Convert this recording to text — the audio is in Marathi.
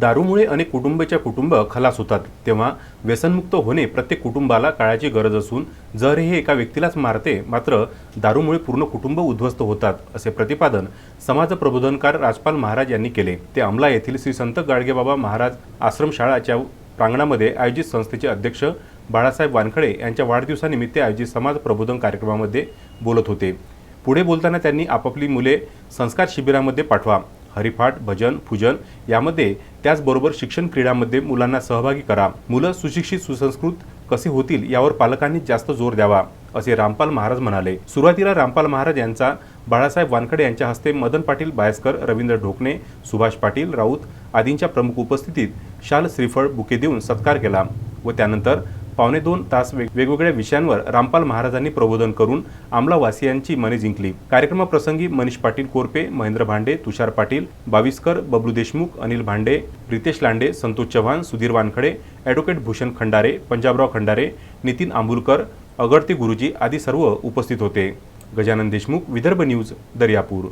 दारूमुळे अनेक कुटुंबाच्या कुटुंब खलास होतात. तेव्हा व्यसनमुक्त होणे प्रत्येक कुटुंबाला काळाची गरज असून जर हे एका व्यक्तीलाच मारते मात्र दारूमुळे पूर्ण कुटुंब उद्ध्वस्त होतात असे प्रतिपादन समाज प्रबोधनकार राजपाल महाराज यांनी केले. ते अमला येथील श्री संत गाडगेबाबा महाराज आश्रमशाळाच्या प्रांगणामध्ये आयोजित संस्थेचे अध्यक्ष बाळासाहेब वानखडे यांच्या वाढदिवसानिमित्त आयोजित समाज प्रबोधन कार्यक्रमामध्ये बोलत होते. पुढे बोलताना त्यांनी आपापली मुले संस्कार शिबिरामध्ये पाठवा. हरिपाठ भजन पूजन यामध्ये त्याचबरोबर शिक्षण क्रीडामध्ये मुलांना सहभागी करा. मुलं सुशिक्षित सुसंस्कृत कसे होतील यावर पालकांनी जास्त जोर द्यावा असे रामपाल महाराज म्हणाले. सुरुवातीला रामपाल महाराज यांचा बाळासाहेब वानखडे यांच्या हस्ते मदन पाटील बायस्कर रवींद्र ढोकणे सुभाष पाटील राऊत आदींच्या प्रमुख उपस्थितीत शाल श्रीफळ बुके देऊन सत्कार केला व त्यानंतर पावणे दोन तास वेग- वेगवेगळ्या विषयांवर रामपाल महाराजांनी प्रबोधन करून आमलावासियांची मने जिंकली. कार्यक्रमाप्रसंगी मनीष पाटील कोरपे महेंद्र भांडे तुषार पाटील बाविस्कर बबलू देशमुख अनिल भांडे रितेश लांडे संतोष चव्हाण सुधीर वानखडे ॲडव्होकेट भूषण खंडारे पंजाबराव खंडारे नितीन आंबुलकर अगडते गुरुजी आदी सर्व उपस्थित होते. गजानन देशमुख विदर्भ न्यूज दर्यापूर.